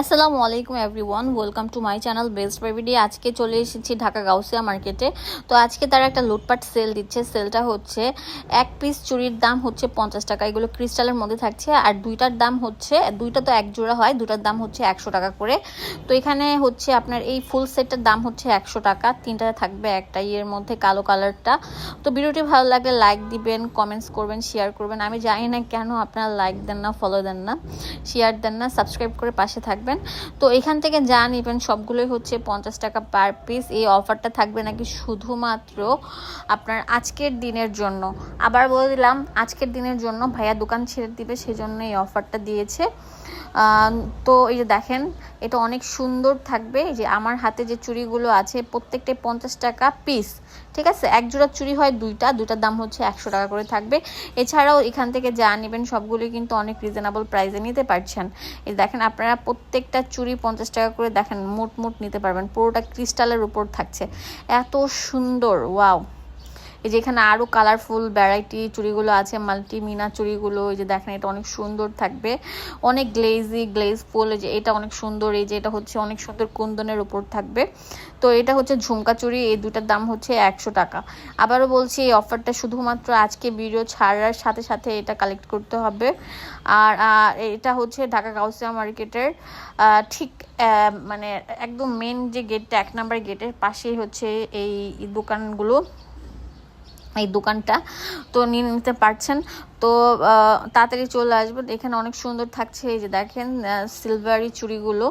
আসসালামু আলাইকুম everyone, welcome to my channel best বেবিডি। আজকে চলে এসেছি ঢাকা গাউসিয়া মার্কেটে। তো আজকে তারা একটা লুটপাট সেল দিচ্ছে। সেলটা হচ্ছে এক পিস চুড়ির দাম হচ্ছে পঞ্চাশ টাকা। এগুলো ক্রিস্টালের মধ্যে থাকছে। আর দুইটার দাম হচ্ছে, দুইটা তো এক জোড়া হয় দুটার দাম হচ্ছে একশো টাকা করে। তো এখানে হচ্ছে আপনার এই ফুল সেটটার দাম হচ্ছে একশো টাকা। তিনটাতে থাকবে একটা ইয়ের মধ্যে, কালো কালারটা। তো ভিডিওটি ভালো লাগলে লাইক দিবেন কমেন্টস করবেন শেয়ার করবেন। আমি জানি না কেন আপনারা লাইক দেন না ফলো দেন না শেয়ার দেন না সাবস্ক্রাইব করে পাশে থাকবেন। তো এখান থেকে যা নেবেন সবগুলোই হচ্ছে পঞ্চাশ টাকা পার পিস এই অফারটা থাকবে নাকি শুধুমাত্র আপনার আজকের দিনের জন্য? আবার বলে দিলাম, আজকের দিনের জন্য ভাইয়া দোকান ছেড়ে দিবে, সেজন্য এই অফারটা দিয়েছে। তো এই যে দেখেন, এটা অনেক সুন্দর থাকবে। যে আমার হাতে যে চুড়িগুলো আছে, প্রত্যেকটাই পঞ্চাশ টাকা পিস ঠিক আছে? এক জোড়া চুড়ি হয় দুইটা দুটার দাম হচ্ছে একশো টাকা করে থাকবে। এছাড়াও এখান থেকে যা নেবেন, সবগুলোই কিন্তু অনেক রিজনেবল প্রাইসে নিতে পারছেন। এই দেখেন, আপনারা প্রত্যেকটা চুড়ি পঞ্চাশ টাকা করে দেখেন, মুট মুট নিতে পারবেন। পুরোটা ক্রিস্টালের উপর থাকছে। এত সুন্দর ওয়াও এই যে এখানে আরও কালারফুল ভ্যারাইটি চুড়িগুলো আছে মাল্টি মিনা চুড়িগুলো, এই যে দেখেন এটা অনেক সুন্দর থাকবে। অনেক গ্লেজি গ্লেজফুল এই যে এটা অনেক সুন্দর, এই যে এটা হচ্ছে অনেক সুন্দর কুন্দনের উপর থাকবে। তো এটা হচ্ছে ঝুমকা চুড়ি, এই দুটার দাম হচ্ছে একশো টাকা। আবারও বলছি, এই অফারটা শুধুমাত্র আজকে ভিডিও ছাড়ার সাথে সাথে এটা কালেক্ট করতে হবে। আর এটা হচ্ছে ঢাকা গাউসিয়া মার্কেটের ঠিক মানে একদম মেন যে গেটটা এক নাম্বার গেটের পাশেই হচ্ছে এই দোকানগুলো। এই দোকানটা। তো নিয়ে নিতে পারছেন। তো তাড়াতাড়ি চলে আসবেন এখানে অনেক সুন্দর থাকছে। এই যে দেখেন সিলভারি চুড়িগুলো।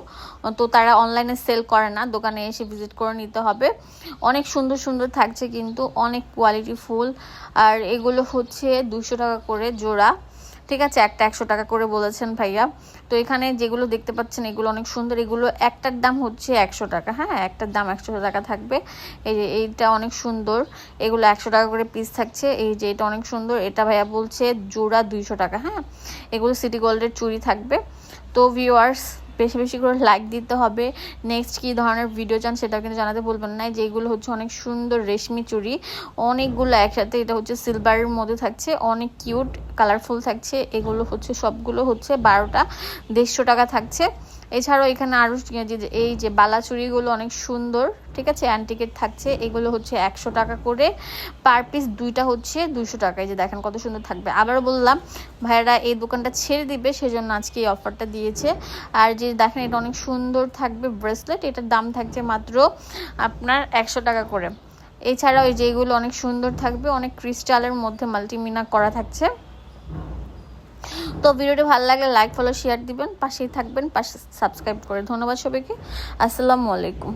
তো তারা অনলাইনে সেল করে না। দোকানে এসে ভিজিট করে নিতে হবে। অনেক সুন্দর সুন্দর থাকছে কিন্তু। অনেক কোয়ালিটি ফুল। আর এগুলো হচ্ছে দুশো টাকা করে জোড়া। ঠিক আছে, একটা একশো টাকা করে বলেছেন ভাইয়া। তো এখানে যেগুলো দেখতে পাচ্ছেন, এগুলো অনেক সুন্দর। এগুলো একটার দাম হচ্ছে একশো টাকা। হ্যাঁ একটার দাম একশো টাকা থাকবে। এই যে এইটা অনেক সুন্দর। এগুলো একশো টাকা করে পিস থাকছে। এই যে এটা অনেক সুন্দর। এটা ভাইয়া বলছে জোড়া দুইশো টাকা। হ্যাঁ এগুলো সিটি গোল্ডের চুরি থাকবে। তো ভিউয়ার্স বেশি বেশি করে লাইক দিতে হবে। নেক্সট কি ধরনের ভিডিও চান সেটা কিন্তু জানাতে বলবেন না। যেগুলো হচ্ছে অনেক সুন্দর রেশমি চুড়ি। অনেকগুলো একসাথে এটা হচ্ছে সিলভারের মধ্যে থাকছে। অনেক কিউট কালারফুল থাকছে। এগুলো হচ্ছে, সবগুলো হচ্ছে বারোটা, দেড়শো টাকা থাকছে। এছাড়াও এখানে আরও এই যে বালা চুড়িগুলো অনেক সুন্দর, ঠিক আছে? অ্যান্টিকেট থাকছে। এগুলো হচ্ছে একশো টাকা করে। পার পিস দুইটা হচ্ছে দুইশো টাকায় যে দেখেন কত সুন্দর থাকবে। আবারও বললাম, ভাইয়ারা এই দোকানটা ছেড়ে দিবে, সেজন্য আজকে এই অফারটা দিয়েছে। আর যে দেখেন, এটা অনেক সুন্দর থাকবে ব্রেসলেট এটার দাম থাকছে মাত্র আপনার একশো টাকা করে। এছাড়াও এই যেগুলো অনেক সুন্দর থাকবে। অনেক ক্রিস্টালের মধ্যে মাল্টিমিনা করা থাকছে। তো ভিডিওটি ভালো লাগলে লাইক ফলো শেয়ার দিবেন, পাশেই থাকবেন, পাশে সাবস্ক্রাইব করে। ধন্যবাদ সবাইকে। আসসালামু আলাইকুম।